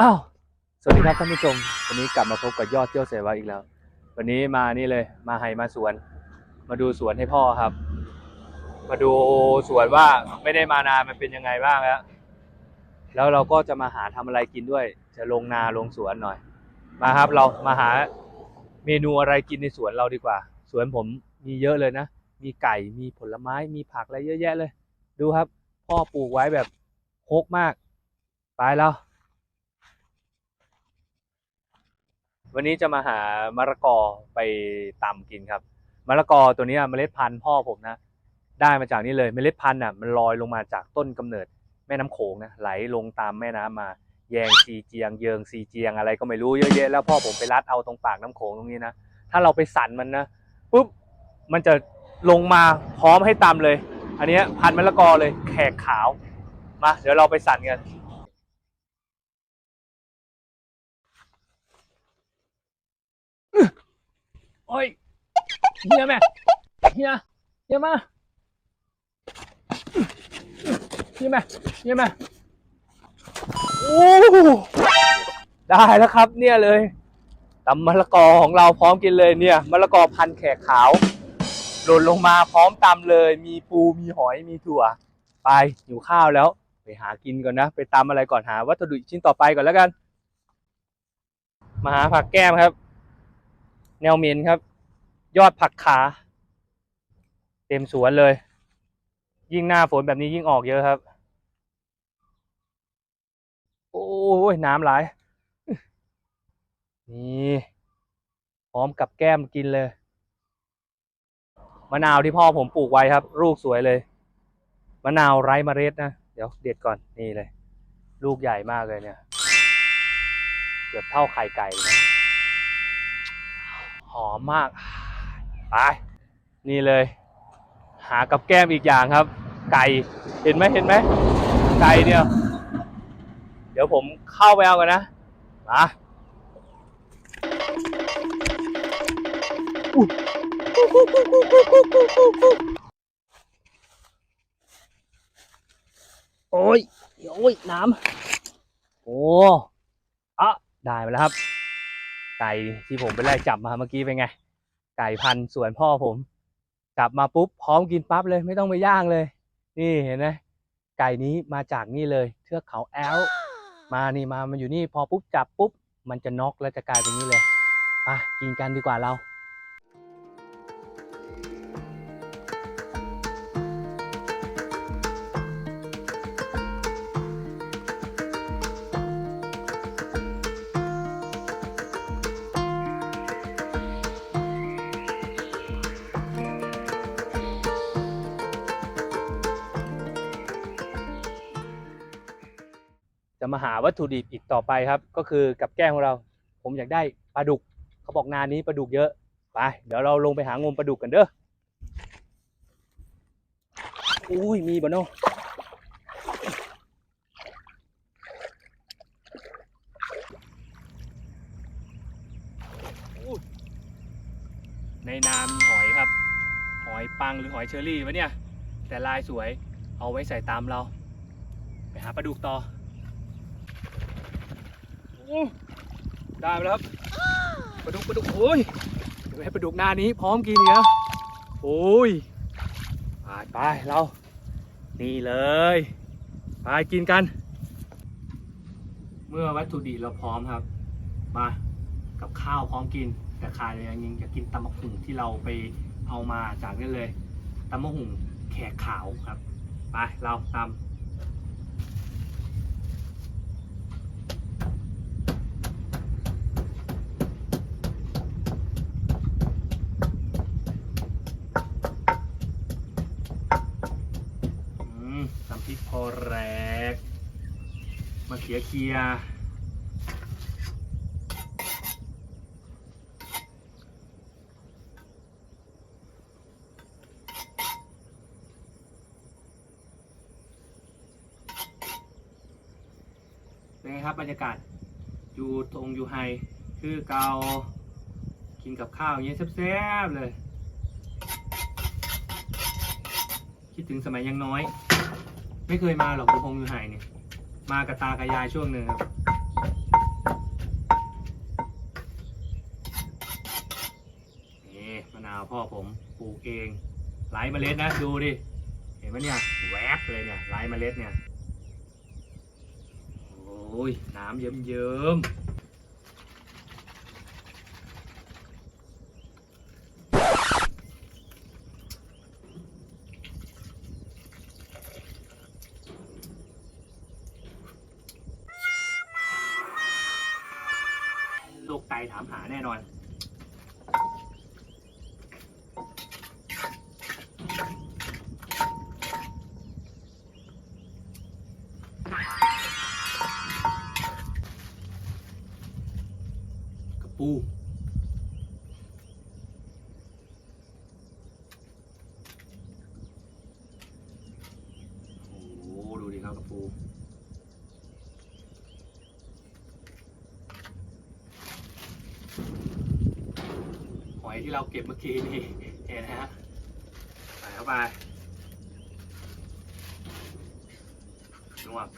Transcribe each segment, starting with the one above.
อ้าว สวัสดีครับท่านผู้ชม วันนี้กลับมาพบกับยอดเที่ยวเสวะอีกแล้ว วันนี้มานี่เลย มาไฮมาสวน มาดูสวนให้พ่อครับ มาดูสวนว่าไม่ได้มานานมันเป็นยังไงบ้างแล้ว แล้วเราก็จะมาหาทำอะไรกินด้วย จะลงนาลงสวนหน่อย มาครับเรามาหาเมนูอะไรกินในสวนเราดีกว่า สวนผมมีเยอะเลยนะ มีไก่ มีผลไม้ มีผักอะไรเยอะแยะเลย ดูครับ พ่อปลูกไว้แบบโคกมาก ไปแล้ว วันนี้จะมาหามะละกอไปตำกินครับมะละกอตัวนี้เมล็ดพันธุ์พ่อผมนะ ได้มาจากนี่เลยเมล็ดพันธุ์อะมันลอยลงมาจากต้นกำเนิดแม่น้ำโขงนะไหลลงตามแม่น้ำมา แยงซีเจียง เยิงซีเจียงอะไรก็ไม่รู้เยอะแยะแล้วพ่อผมไปรัดเอาตรงปากน้ำโขงตรงนี้นะถ้าเราไปสั่นมันนะปุ๊บมันจะลงมาพร้อมให้ตำเลย อันนี้พันธุ์มะละกอเลยแขกขาวมาเดี๋ยวเราไปสั่นกัน โอ้ยเฮียแม่เฮียเฮียมาเฮียแม่เฮียแม่โอ้ได้แล้วครับเนี่ยเลยตำมะละกอของเราพร้อมกินเลยเนี่ยมะละกอพันแขกขาวหล่นลงมาพร้อมตำเลย มีปูมีหอยมีถั่ว ไปหิวข้าวแล้ว ไปหากินก่อนนะ ไปตำอะไรก่อนหาวัตถุดิบชิ้นต่อไปก่อนแล้วกัน มาหาผักแก้มครับ แนวเมนครับ ยอดผักขา เต็มสวนเลย ยิ่งหน้าฝนแบบนี้ยิ่งออกเยอะครับ โอ้ยน้ำไหลายนี่พร้อมกับแก้มกินเลยมะนาวที่พ่อผมปลูกไว้ครับ ลูกสวยเลยมะนาวไร้เมล็ดนะเดี๋ยวเด็ดก่อนนี่เลย ลูกใหญ่มากเลยเนี่ย เกือบเท่าไข่ไก่เลยนะ อมมาก ไป นี่เลย หากับแก้มอีกอย่างครับ ไก่เห็นไหมเห็นไหมไก่เนี่ย เดี๋ยวผมเข้าไปเอากันนะมาอุ๊ยโอ้ย โอ้ย น้ำ โอ้อะได้มาแล้วครับ ไก่ที่ผมไปไล่จับมาเมื่อกี้เป็นไง ไก่พันสวนพ่อผมจับมาปุ๊บพร้อมกินปั๊บเลยไม่ต้องไปย่างเลย นี่เห็นไหมไก่นี้มาจากนี่เลย เทือกเขาแอลมานี่มามันอยู่นี่พอปุ๊บจับปุ๊บ มันจะน็อกแล้วจะกลายเป็นนี้เลยไปกินกันดีกว่าเรา จะมาหาวัตถุดิบอีกต่อไปครับ ก็คือกับแก้มของเรา ผมอยากได้ปลาดุก เขาบอกนานี้ปลาดุกเยอะ ไป เดี๋ยวเราลงไปหางมปลาดุกกันเด้อ อุ้ย มีบ่เนาะอุ้ยในนามหอยครับ หอยปังหรือหอยเชอรี่วะเนี่ย แต่ลายสวย เอาไว้ใส่ตามเรา ไปหาปลาดุกต่อ ได้แล้วครับปลาดุกปลาดุกโอ้ยเดี๋ยวให้ปลาดุกหน้านี้พร้อมกินเนียโอ้ยไปไปเรา นี่เลยไปกินกัน เมื่อวัตถุดิบเราพร้อมครับ มากับข้าวพร้อมกินแต่ขาดอย่างนึงอยากกินตำมะหุ่งที่เราไปเอามาจากนี่เลยตำมะหุ่งแขกขาวครับ ไปเราตำ อืมน้ำ พอแรก มาเขียเคียเป็นไงครับบรรยากาศ อยู่ตรงอยู่ไฮคือเกากินกับข้าวอย่างเงี้ยแซ่บๆเลย คิดถึงสมัยยังน้อย ไม่เคยมาหรอกกูคงอยู่หายเนี่ยมากับตากับยายช่วงหนึ่งครับ นี่มะนาวพ่อผมปลูกเองไร้เมล็ดนะ ดูดิ เห็นไหมเนี่ยแวกเลยเนี่ยไร้เมล็ดเนี่ย โอ้ย น้ำเยิ้มๆ ถามหาแน่นอน กระปู โอ้โหดูดิครับกระปู หอย ที่เราเก็บเมื่อกี้นี่เห็นนะฮะใส่เข้าไปนวด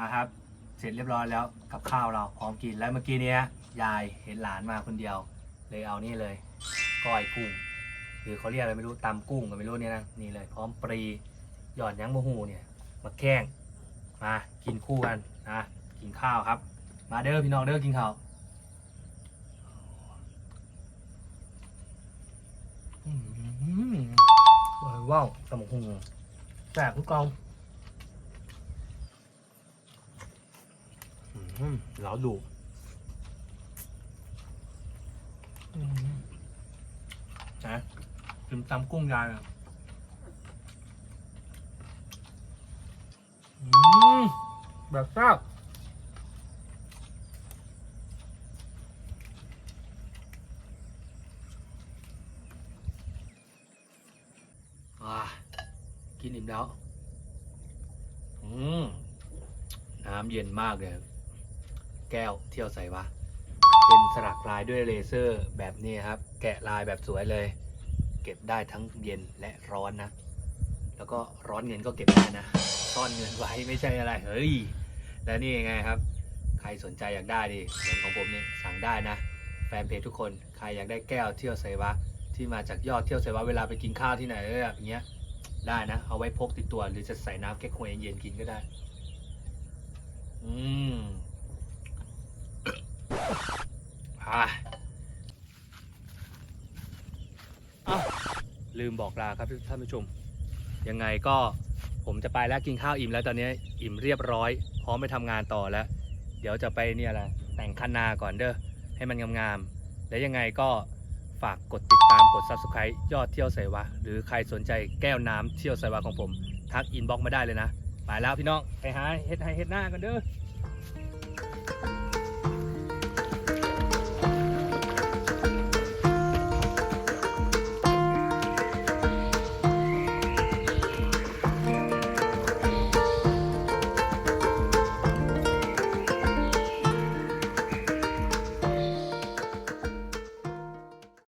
นะครับ เสร็จเรียบร้อยแล้วกับข้าวเราพร้อมกินแล้วเมื่อกี้เนี้ยยายเห็นหลานมาคนเดียว เลยเอานี่เลยก้อยกุ้งหรือเขาเรียกอะไรไม่รู้ตำกุ้งก็ไม่รู้เนี่ยนะนี่เลย พร้อมปรีหย่อนยั้งมะฮูเนี่ยมาแกล้งมากินคู่กันนะกินข้าวครับ มาเด้อพี่น้องเด้อกินข้าวอืมว้าวตำกหุ่งแซ่บทุกกอง อืม เหลาดูอืมนะกินตำกุ้งยายอะอืมแบบแซ่บอ่ากินอิ่มแล้ว อืม น้ำเย็นมากเลย แก้วเที่ยวใส่วะ เป็นสลักลายด้วยเลเซอร์แบบนี้ครับ แกะลายแบบสวยเลย เก็บได้ทั้งเย็นและร้อนนะ แล้วก็ร้อนเงินก็เก็บได้นะ ซ่อนเงินไว้ไม่ใช่อะไร เฮ้ย แล้วนี่ยังไงครับ ใครสนใจอยากได้ดิเหมือนของผมเนี่ยสั่งได้นะ แฟนเพจทุกคน ใครอยากได้แก้วเที่ยวใส่วะ ที่มาจากยอดเที่ยวใส่วะเวลาไปกินข้าวที่ไหนอออย่างเงี้ยได้นะ เอาไว้พกติดตัวหรือจะใส่น้ำแก้ควยเย็นๆกินก็ได้ อืม อะอ้าลืมบอกลาครับท่านผู้ชม ยังไงก็ผมจะไปแล้วกินข้าวอิ่มแล้วตอนนี้อิ่มเรียบร้อย พร้อมไปทำงานต่อแล้ว เดี๋ยวจะไปเนี่ยแหละแต่งคันนาก่อนเด้อให้มันงามๆแล้วยังไงก็ฝากกดติดตามกด subscribe ยอดเที่ยวไสวะ หรือใครสนใจแก้วน้ำเที่ยวไสวะของผม ทักอินบ็อกมาได้เลยนะ ไปแล้วพี่น้อง ไปหาเฮ็ดให้เฮ็ดหน้ากันเด้อ